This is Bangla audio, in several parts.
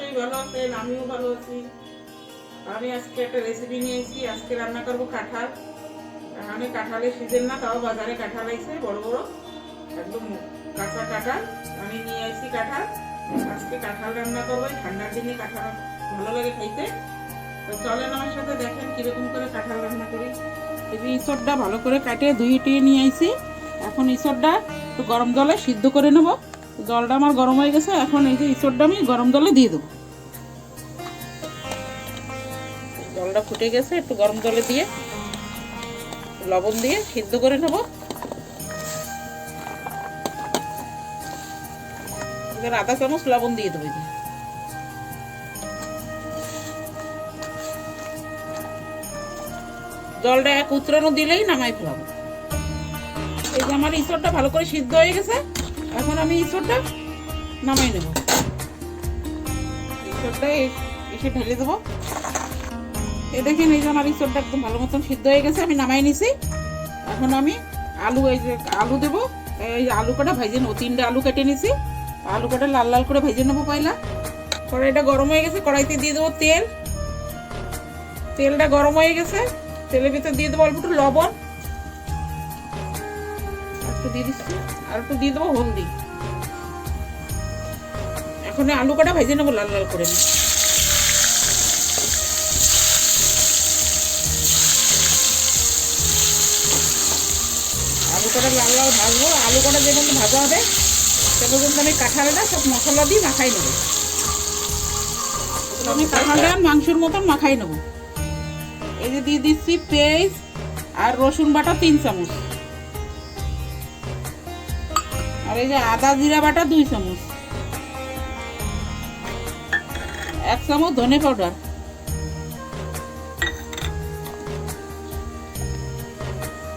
অবশ্যই ভালো আছেন, আমিও ভালো আছি। আমি আজকে একটা রেসিপি নিয়েছি আজকে রান্না করব কাঁঠাল। আমি কাঁঠালের সিজন না, তাও বাজারে কাঁঠাল আইছে, বড় বড়, একদম কাঁচা কাঁঠাল। আমি নিয়ে আসি কাঁঠাল। আজকে কাঁঠাল রান্না করব ঠান্ডার দিনে কাঁঠাল ভালো লাগে খাইতে। তো চলেন আমার সাথে দেখেন কীরকম করে কাঁঠাল রান্না করি। ইসরটা ভালো করে কাটে ধুয়ে টুয়ে নিয়ে আইসি এখন ইসরটা একটু গরম জলে সিদ্ধ করে নেব। জলটা আমার গরম হয়ে গেছে, এখন এই যে ইঁচড়টা আমি গরম জলে দিয়ে দেবো। জলটা ফুটে গেছে, একটু গরম জলে দিয়ে লবণ দিয়ে সিদ্ধ করে নেব। আধা চামচ লবণ দিয়ে দেবো জলটা এক উতরানো দিলেই নামাই ফেলাবো। এই যে আমার ইঁচড়টা ভালো করে সিদ্ধ হয়ে গেছে। এখন আমি ইঁচড়টা নামাই নেব। ইঁচড়টা এসে ঢেলে দেবো। এ দেখেন, এই যে আমার ইঁচড়টা একদম ভালো মতন সিদ্ধ হয়ে গেছে, আমি নামাই নিছি। এখন আমি আলু, এই যে আলু দেবো। এই আলু কটা ভাইজে নেব, তিনটে আলু কেটে নিছি। আলু কটা লাল লাল করে ভেজে নেব পয়লা। কড়াইটা গরম হয়ে গেছে, কড়াইতে দিয়ে দেবো তেল। তেলটা গরম হয়ে গেছে, তেলের ভিতর দিয়ে দেবো অল্প একটু লবণ। দিয়ে দিচ্ছি, আর একটু দিয়ে দেবো হলদি। এখন আলু কটা ভেজে নেব লাল লাল করে। আলু কটা লাল লাল ভাজবো, আলু কটা যে পর্যন্ত ভাজা হবে সে পর্যন্ত আমি কাঁঠালটা সব মশলা দিয়ে মাখাই নেব। আমি কাঁঠালটা মাংসের মতন মাখাই নেব। এই যে দিয়ে দিচ্ছি পেঁয়াজ আর রসুন বাটা তিন চামচ। আর এই যে আদা জিরা বাটা দুই চামচ। এক চামচ ধনে পাউডার।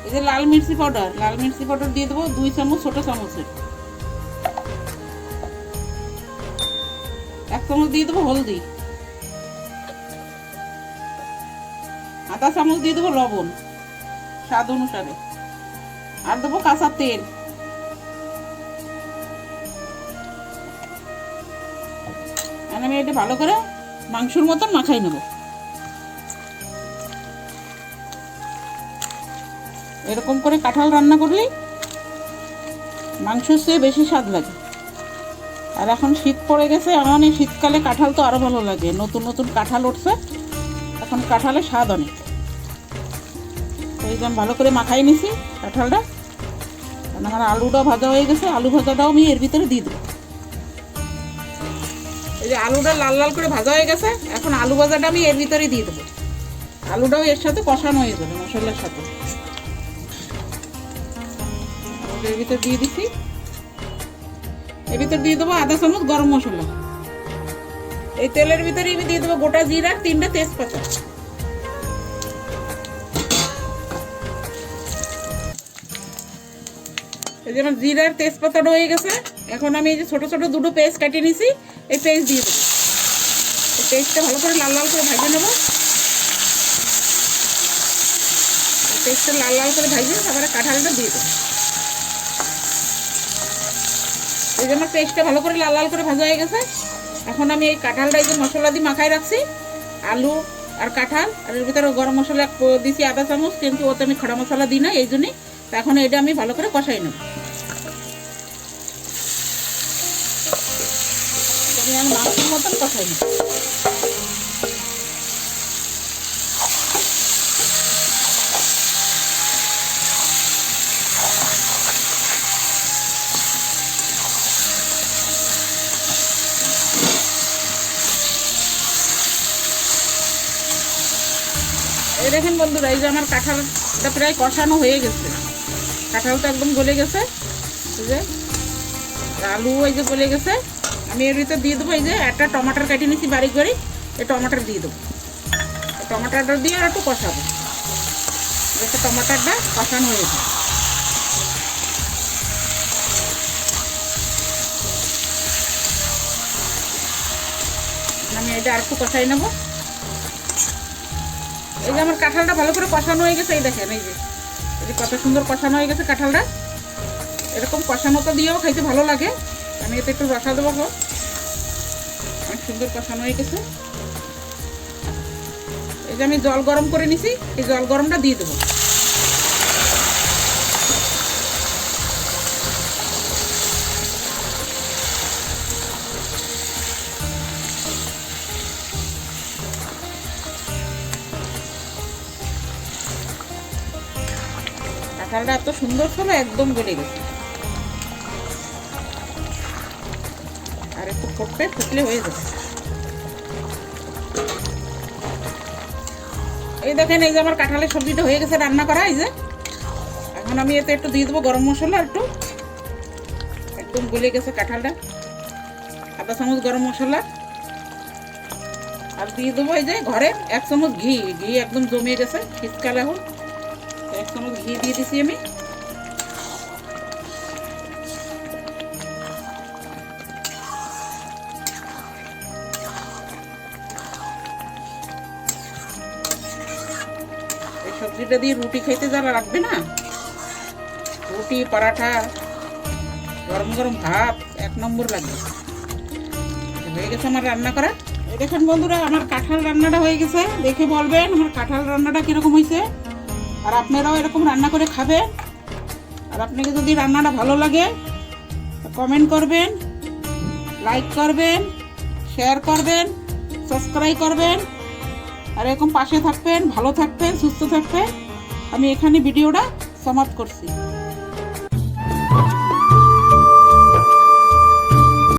এই যে লাল মির্চি পাউডার, লাল মির্চি পাউডার দিয়ে দেবো দুই চামচ ছোট চামচের। এক চামচ দিয়ে দেবো হলদি। আধা চামচ দিয়ে দেবো লবণ, স্বাদ অনুসারে। আর দেবো কাঁচা তেল। আমি এটা ভালো করে মাংসর মতন মাখাই নেব। এরকম করে কাঁঠাল রান্না করলেই মাংসর চেয়ে বেশি স্বাদ লাগে। আর এখন শীত পড়ে গেছে এখন এই শীতকালে কাঁঠাল তো আরও ভালো লাগে। নতুন নতুন কাঁঠাল উঠছে, এখন কাঁঠালের স্বাদ অনেক। এই ভালো করে মাখাই নিছি কাঁঠালটা। আমার আলুটা ভাজা হয়ে গেছে, আলু ভাজাটাও আমি এর ভিতরে দিয়ে দেবো। এই যে আলুটা লাল লাল করে ভাজা হয়ে গেছে, এখন আলু ভাজাটা আমি এর ভিতরে দিয়ে দেবো। আলুটাও এর সাথে কষানো হয়ে যাবে, মশলার সাথে। এর ভিতরে দিয়ে দিচ্ছি। এর ভিতরে দিয়ে দেবো আধা চামচ গরম মশলা। এই তেলের ভিতরে আমি দিয়ে দেবো গোটা জিরা, তিনটে তেজপাতা। এই যে জিরার তেজপাতাটা হয়ে গেছে। এখন আমি এই যে ছোটো ছোটো দুটো পেস্ট কাটিয়ে নিছি, এই পেস্ট দিয়ে দেবো। এই পেস্টটা ভালো করে লাল লাল করে ভাজে নেব। পেস্টটা লাল লাল করে ভাজে তারপরে কাঁঠালটা দিয়ে দেবো। এই জন্য পেস্টটা ভালো করে লাল লাল করে ভাজা হয়ে গেছে। এখন আমি এই কাঁঠালটা এই যে মশলা দিয়ে মাখাই রাখছি। আলু আর কাঁঠাল, আর এর ভিতরে গরম মশলা দিছি আধা চামচ, কিন্তু ওতে আমি খড়া মশলা দিই না এই জন্যই। তো এখন এটা আমি ভালো করে কষাই নেব। এই দেখেন বন্ধুরা, এই যে আমার কাঁঠালটা প্রায় কষানো হয়ে গেছে। কাঁঠালটা একদম গলে গেছে। আলু এই যে গলে গেছে। আমি দিয়ে দেবো, এই যে একটা টমাটার কেটে নিয়েছি বাড়ি করে এই টমাটার দিয়ে দেবো। টমাটারটা দিয়ে আর একটু কষাবো। যাতে টমাটারটা কষানো হয়ে যায়। আমি এটা আর একটু কষাই নেব। এই যে আমার কাঁঠালটা ভালো করে কষানো হয়ে গেছে, এই দেখেন, এই যে। এই যে কত সুন্দর কষানো হয়ে গেছে কাঁঠালটা। এরকম কষানো তো দিয়েও খাইতে ভালো লাগে। আমি এতে একটু রসা দেবো। অনেক সুন্দর কষানো হয়ে গেছে। এই যে আমি জল গরম করে নিছি, এই জল গরমটা দিয়ে দেবো। কাঁঠালটা এত সুন্দর ছিল একদম গলে গেছে। আর একটু ফুটবে ফুটলে হয়ে যাবে। এই দেখেন, এই যে আমার কাঁঠালের সবজিটা হয়ে গেছে রান্না করা, এই যে। এখন আমি এতে একটু দিয়ে দেবো গরম মশলা একটু। একদম গলে গেছে কাঁঠালটা। আধা চামচ গরম মশলা। আর দিয়ে দেবো এই যে ঘরে এক চামচ ঘি। ঘি একদম জমে গেছে, শীতকাল এখন এক চামচ ঘি দিয়ে দিছি আমি। সবজিটা দিয়ে রুটি খেতে যারা রাখবে না? রুটি, পরাঠা, গরম গরম ভাত, এক নম্বর লাগবে হয়ে গেছে আমার রান্না করা। দেখেন বন্ধুরা, আমার কাঁঠাল রান্নাটা হয়ে গেছে। দেখে বলবেন আমার কাঁঠাল রান্নাটা কীরকম হয়েছে আর আপনারাও এরকম রান্না করে খাবেন। আর আপনাকে যদি রান্নাটা ভালো লাগে, কমেন্ট করবেন, লাইক করবেন, শেয়ার করবেন, সাবস্ক্রাইব করবেন। আর এরকম পাশে থাকবেন ভালো থাকবেন সুস্থ থাকবেন। আমি এখানে ভিডিওটা সমাপ্ত করছি।